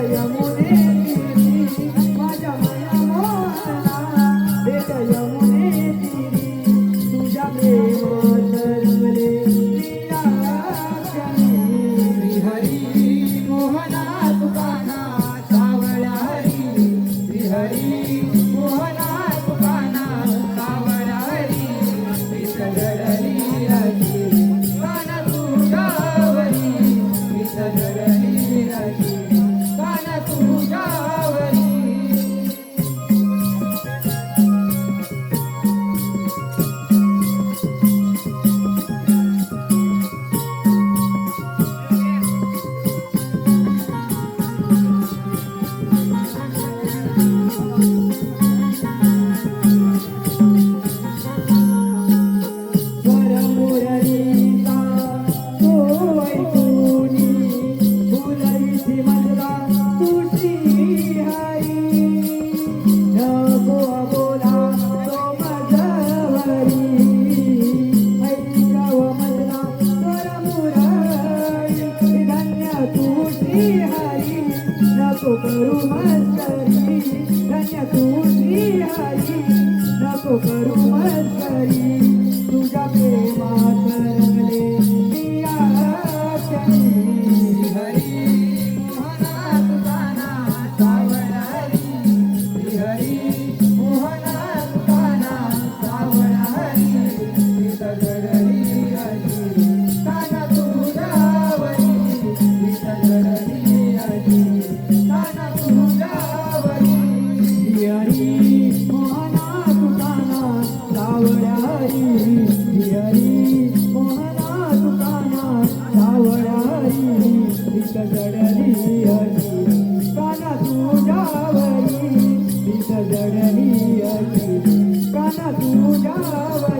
se llama. करू मस्करी धन्य तू आई नको करू मस्करी तुझ्या प्रेमा करले तू जावे